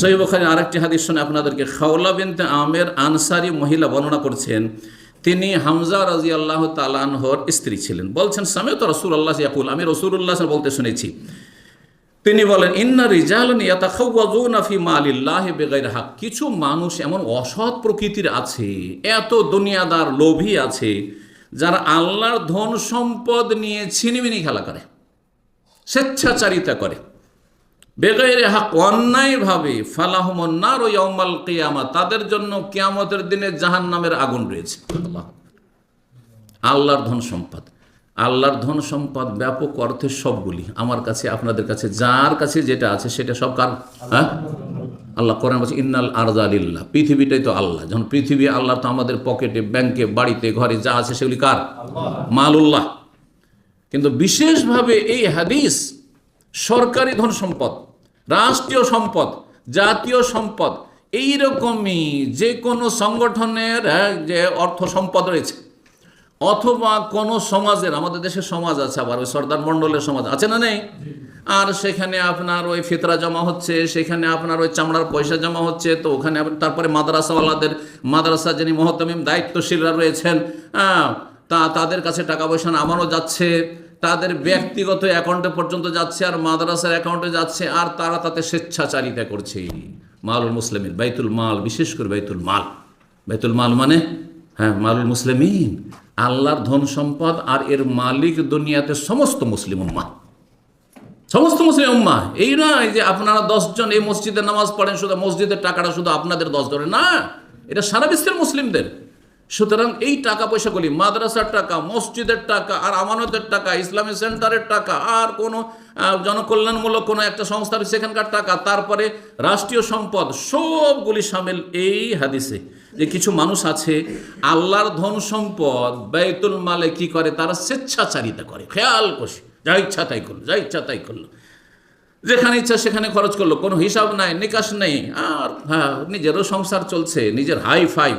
সহিবখানে আরেকটি হাদিস শুনে আপনাদেরকে খাওলা বিনতে আমের আনসারি মহিলা বর্ণনা করছেন, তিনি হামজা রাজি আল্লাহ তালানহর স্ত্রী ছিলেন। বলছেন সামে তো রসুল আল্লাহ ইয়াকুল আমি রসুল্লাহ বলতে শুনেছি। তিনি বলেন, ইন্না রিজালন ইয়াতাখাওয়াজুনা ফি মালিল্লাহ বেগাইর হাক। কিছু মানুষ এমন অসৎ প্রকৃতির আছে, এত দুনিয়াদার লোভী আছে, যারা আল্লাহর ধন সম্পদ নিয়ে ছিনিমিনি খেলা করে, স্বেচ্ছাচারিতা করে। বেগাইরে হাক, অন্যায়ভাবে ফালাহমন্নার ও ইয়মাল কিয়ামা, তাদের জন্য কিয়ামতের দিনে জাহান নামের আগুন রয়েছে। আল্লাহ। আল্লাহর ধন সম্পদ। আল্লাহর ধন সম্পদ ব্যাপক অর্থে সবগুলি। আমার কাছে, আপনাদের কাছে, যার কাছে যেটা আছে সেটা সব কার? হ্যাঁ? আল্লাহ কোরআন বলছে, ইন্নাল আরজা আলিল্লাহ পৃথিবীটাই তো আল্লাহ। যখন পৃথিবী আল্লাহ, তো আমাদের পকেটে, ব্যাংকে, বাড়িতে, ঘরে যা আছে সেগুলি কার? মালুল্লাহ। কিন্তু বিশেষভাবে এই হাদিস সরকারি ধন সম্পদ। রাষ্ট্রীয় সম্পদ জাতীয় সম্পদ এই রকমই যে কোনো সংগঠনের হ্যাঁ, যে অর্থ সম্পদ রয়েছে। অথবা কোনো সমাজের আমাদের দেশে সমাজ আছে আবার ওই সর্দার মণ্ডলের সমাজ আছে না নেই? আর সেখানে আপনার ওই ফিতরা জমা হচ্ছে সেখানে আপনার ওই চামড়ার পয়সা জমা হচ্ছে তো ওখানে তারপরে মাদ্রাসাওয়ালাদের মাদ্রাসা যিনি মহতমিম দায়িত্বশীলরা রয়েছেন আহ, তা তাদের কাছে টাকা পয়সা আমারও যাচ্ছে তাদের ব্যক্তিগত অ্যাকাউন্টে পর্যন্ত যাচ্ছে আর মাদ্রাসার অ্যাকাউন্টে যাচ্ছে আর তারা তাতে স্বেচ্ছাচারিতা করছে। মালুল মুসলিমিন, বাইতুল মাল, বিশেষ করে বাইতুল মাল। বাইতুল মাল মানে? হ্যাঁ মালুল মুসলিমিন। আল্লাহর ধন সম্পদ আর এর মালিক দুনিয়াতে সমস্ত মুসলিম উম্মা সমস্ত মুসলিম উম্মা এই নয় যে আপনারা দশজন এই মসজিদে নামাজ পড়েন, শুধু মসজিদের টাকাটা শুধু আপনাদের দশ ধরে। না, এটা সারা বিশ্বের মুসলিমদের। সুতরাং এই টাকা পয়সাগুলি মাদ্রাসার টাকা, মসজিদের টাকা, আর আমানতের টাকা, ইসলামী সেন্টারের টাকা, আর কোনো জনকল্যাণমূলক কোনো একটা সংস্থার সেখানকার টাকা, তারপরে রাষ্ট্রীয় সম্পদ, সবগুলি সামিল এই হাদিসে। যে কিছু মানুষ আছে, আল্লাহর ধন সম্পদ ব্যয়তুল মালে কি করে? তারা স্বেচ্ছাচারিতা করে। খেয়াল করছে যা ইচ্ছা তাই করল, যা ইচ্ছা তাই করল। যেখানে ইচ্ছা সেখানে খরচ করল। কোনো হিসাব নাই, নিকাশ নেই। আর হ্যাঁ নিজেরও সংসার চলছে, নিজের হাই ফাই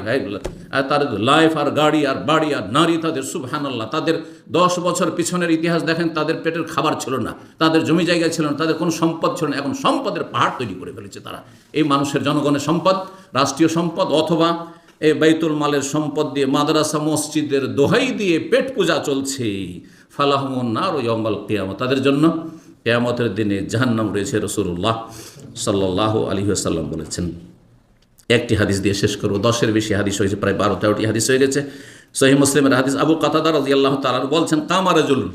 আর তার লাইফ আর গাড়ি আর বাড়ি আর নারী, তাদের সুবহানাল্লাহ, তাদের দশ বছর পিছনের ইতিহাস দেখেন, তাদের পেটের খাবার ছিল না, তাদের জমি জায়গা ছিল না, তাদের কোনো সম্পদ ছিল না। এখন সম্পদের পাহাড় তৈরি করে ফেলেছে তারা। এই মানুষের জনগণের সম্পদ, রাষ্ট্রীয় সম্পদ, অথবা এই বাইতুল মালের সম্পদ দিয়ে মাদ্রাসা, মসজিদের দোহাই দিয়ে পেট পূজা চলছে। ফালাহমন আর ওই অম্বাল কেয়ামত। তাদের জন্য কেয়ামতের দিনে জাহান্নাম রয়েছে রসুল্লাহ সাল্লাহ আলী আসাল্লাম বলেছেন। একটি হাদিস দিয়ে শেষ করব। দশের বেশি হাদিস হয়েছে, প্রায় বারো তেরোটি হাদিস হয়ে গেছে। সহি মুসলিমের হাদিস আবু কাতাদার রাজি আল্লাহ তালার বলছেন কামারে জুলুন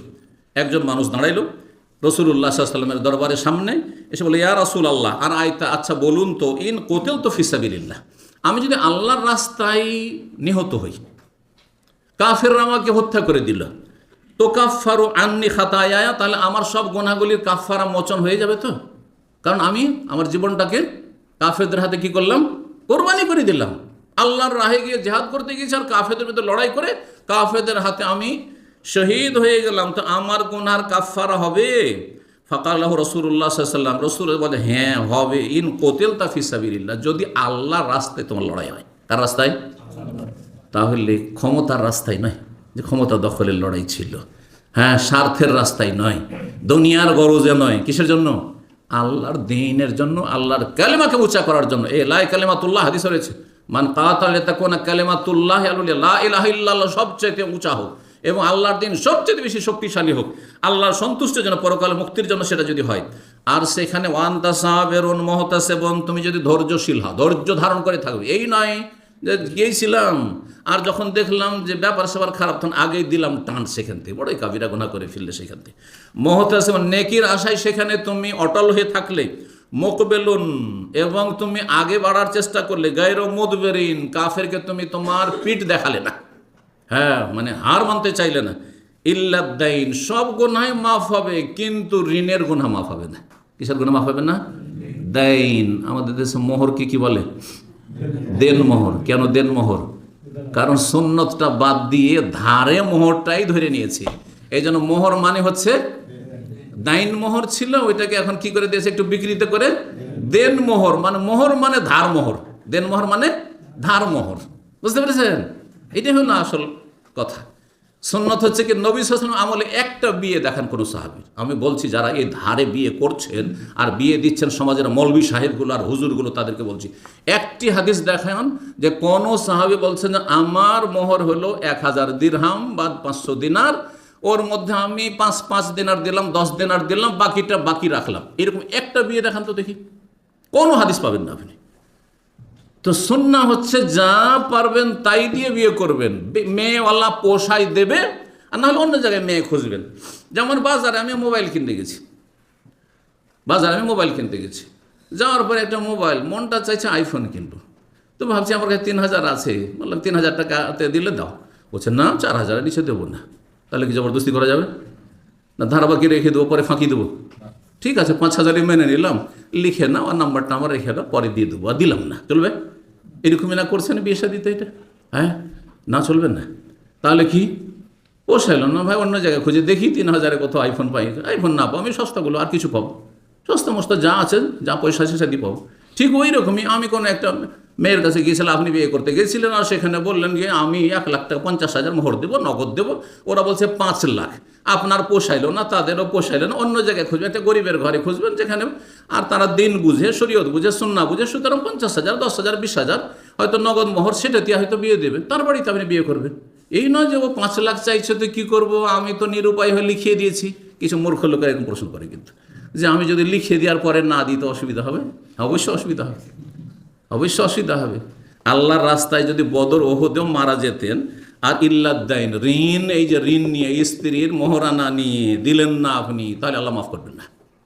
একজন মানুষ দাঁড়াইল রসুল্লাহ সাল্লামের দরবারের সামনে, এসে বলে ইয়া রসুল আল্লাহ আর আয়তা আচ্ছা বলুন তো, ইন কোতেল তো ফিসাবিল্লাহ আমি যদি আল্লাহর রাস্তায় নিহত হই, কাফেররা আমাকে হত্যা করে দিল তো কাফারু আন্নি খাতায়া তাহলে আমার সব গোনাগুলির কাফারা মোচন হয়ে যাবে তো? কারণ আমি আমার জীবনটাকে কাফেদের হাতে কি করলাম? কোরবানি করে দিলাম। আল্লাহর রাহে গিয়ে জেহাদ করতে গিয়েছি আর কাফেদের ভিতরে লড়াই করে কাফেদের হাতে আমি শহীদ হয়ে গেলাম। তো আমার গোনার কাফারা হবে? ফাকাল্লাহ রসুল্লাহ সাল্লাম রসুল বলে হ্যাঁ হবে। ইন কোতেল তাফিসাবিল্লাহ যদি আল্লাহর রাস্তায় তোমার লড়াই হয়, কার রাস্তায়? তাহলে ক্ষমতার রাস্তায় নয়। যে ক্ষমতা দখলের লড়াই ছিল। হ্যাঁ স্বার্থের রাস্তায় নয়, দুনিয়ার গরজে নয়। কিসের জন্য? আল্লাহর দিনের জন্য, আল্লাহর কালেমাকে উঁচা করার জন্য। এ লাই কালেমাতুল্লাহ, হাদিস রয়েছে, মান কাতালে তাকুনা কালেমাতুল্লাহ ইলাহা ইল্লাল্লাহ সবচেয়ে উঁচা হোক এবং আল্লাহর দিন সবচেয়ে বেশি শক্তিশালী হোক। আল্লাহর সন্তুষ্টের জন্য, পরকালে মুক্তির জন্য সেটা যদি হয়। আর সেখানে, ওয়ান্তা সাহাবেরুন মহতাসেবন তুমি যদি ধৈর্যশীল হও, ধৈর্য ধারণ করে থাকবে। এই নয় যে গিয়েছিলাম, আর যখন দেখলাম যে ব্যাপার সবার খারাপ, তখন আগেই দিলাম টান সেখান থেকে। বড়ই কাবিরা গুণা করে ফেললে সেখান থেকে। মহতাসেবন নেকির আশায় সেখানে তুমি অটল হয়ে থাকলে, মোকবেলুন, এবং তুমি আগে বাড়ার চেষ্টা করলে, গায়ের মুদবেরিন, কাফেরকে তুমি তোমার পিঠ দেখালে না। হ্যাঁ মানে হার মানতে চাইলে না। ইল্লাদ্দাইন, সব গুনায় মাফ হবে, কিন্তু ঋণের গুণা মাফ হবে না। কিসের গুণা মাফ হবে না? দাইন। আমাদের দেশে মোহরকে কি বলে? দেন মোহর কেন দেনমোহর? কারণ সুন্নতটা বাদ দিয়ে ধারে মোহরটাই ধরে নিয়েছে। এই জন্য মোহর মানে হচ্ছে দাইন মোহর ছিল, ওইটাকে এখন কি করে দিয়েছে? একটু বিকৃত করে দেন মোহর মানে মোহর মানে ধার মোহর। দেন মোহর মানে ধার মোহর। বুঝতে পেরেছেন? এটাই হলো আসল কথা। সন্ন্যত হচ্ছে কি নবী সালাম আমলে একটা বিয়ে দেখান কোনো সাহাবির আমি বলছি, যারা এই ধারে বিয়ে করছেন আর বিয়ে দিচ্ছেন সমাজের মৌলবী সাহেবগুলো আর হুজুরগুলো, তাদেরকে বলছি, একটি হাদিস দেখান যে কোনো সাহাবি বলছেন যে, আমার মোহর হলো এক হাজার দিরহাম বা পাঁচশো দিনার, ওর মধ্যে আমি পাঁচ পাঁচ দিনার দিলাম, দশ দিনার দিলাম, বাকিটা বাকি রাখলাম। এরকম একটা বিয়ে দেখান তো দেখি। কোনো হাদিস পাবেন না আপনি। তো সুন্না হচ্ছে যা পারবেন তাই দিয়ে বিয়ে করবেন। মেয়েওয়ালা পোষাই দেবে আর নাহলে অন্য জায়গায় মেয়ে খুঁজবেন। যেমন বাজারে আমি মোবাইল কিনতে গেছি। বাজারে আমি মোবাইল কিনতে গেছি। যাওয়ার পরে একটা মোবাইল, মনটা চাইছে আইফোন কিনবো। তো ভাবছি আমার কাছে তিন হাজার আছে। বললাম, তিন হাজার টাকাতে দিলে দাও। বলছে, না, চার হাজারের নিচে দেবো না। তাহলে কি জবরদস্তি করা যাবে? না ধারাবাকি রেখে দেবো? পরে ফাঁকি দেবো। ঠিক আছে, পাঁচ হাজারই মেনে নিলাম। লিখে নাও আর নাম্বারটা আমার রেখে দাও, পরে দিয়ে দেবো। আর দিলাম না। চলবে? এরকমই না করছে করছেন বিয়ে দিতে এটা? হ্যাঁ? না চলবেন না। তাহলে কি? পোষাইল না ভাই, অন্য জায়গায় খুঁজে দেখি, তিন হাজারে কোথাও আইফোন পাই। আইফোন না পাবো আমি সস্তাগুলো আর কিছু পাবো। সস্তা মস্তা যা আছে, যা পয়সা আছে সেটি পাবো। ঠিক ওই রকমই আমি কোনো একটা মেয়ের কাছে গিয়েছিলাম আপনি বিয়ে করতে গিয়েছিলেন আর সেখানে বললেন যে আমি এক লাখ টাকা, পঞ্চাশ হাজার মোহর দেবো, নগদ দেবো। ওরা বলছে পাঁচ লাখ। আপনার পোষাইলো না, তাদেরও পোষাইলো না, অন্য জায়গায় খুঁজবেন একটা গরিবের ঘরে খুঁজবেন যেখানে। আর তারা দিন বুঝে, শরীয়ত বুঝে, সুন্না বুঝে, সুতরাং পঞ্চাশ হাজার, দশ হাজার, বিশ হাজার, হয়তো নগদ মোহর সেটা দিয়ে হয়তো বিয়ে দেবেন, তার বাড়িতে আপনি বিয়ে করবেন। এই নয় যে ও পাঁচ লাখ চাইছে, তো কী করব? আমি তো নিরুপায় হয়ে লিখিয়ে দিয়েছি। কিছু মূর্খ লোকের এরকম প্রশ্ন করে কিন্তু, যে আমি যদি লিখে দেওয়ার পরে না দিই তো অসুবিধা হবে? অবশ্যই অসুবিধা হবে। অবশ্যই অসুবিধা হবে। আল্লাহর রাস্তায় যদি বদর ওহদেও মারা যেতেন, আর ইল্লাদ্দাইন ঋণ, এই যে ঋণ নিয়ে স্ত্রীর মোহরানা নিয়ে দিলেন না আপনি, তাহলে আল্লাহ মাফ করবেন না।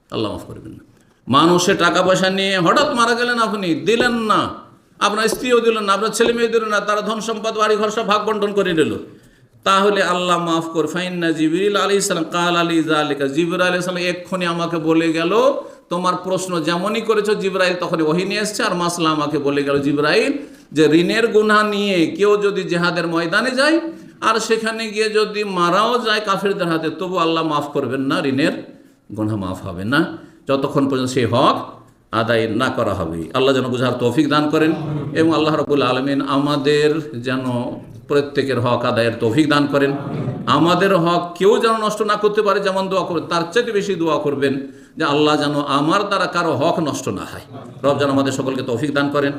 আল্লাহ মাফ করবেন না। মানুষে টাকা পয়সা নিয়ে হঠাৎ মারা গেলেন আপনি, দিলেন না। আপনার স্ত্রীও দিলেন না, আপনার ছেলে মেয়ে দিলেন না, তারা ধন সম্পদ, বাড়ি ঘর সব ভাগ বন্টন করে নিল। তাহলে আল্লাহ মাফ কর, ফাইন্না জিবরিল আলী ইসলাম কাল আলী জালিকা জিবর আলী ইসলাম এক্ষুনি আমাকে বলে গেল তোমার প্রশ্ন যেমনই করেছ, জিব্রাইল তখন ওহি নিয়ে এসছে। আর মাসলা আমাকে বলে গেল, জিব্রাইল, যে ঋণের গুণা নিয়ে কেউ যদি জেহাদের ময়দানে যায়, আর সেখানে গিয়ে যদি মারাও যায় কাফিরদের হাতে, তবু আল্লাহ মাফ করবেন না, ঋণের গুণা মাফ হবে না। যতক্ষণ পর্যন্ত সেই হক আদায় না করা হবে। আল্লাহ যেন বুঝার তৌফিক দান করেন এবং আল্লাহ রবুল আলমিন আমাদের যেন প্রত্যেকের হক আদায়ের তৌফিক দান করেন। আমাদের হক কেউ যেন নষ্ট না করতে পারে, যেমন দোয়া করবেন, তার চেয়ে বেশি দোয়া করবেন। যে আল্লাহ যেন আমার দ্বারা কারও হক নষ্ট না হয়। রব যেন আমাদের সকলকে তৌফিক দান করেন।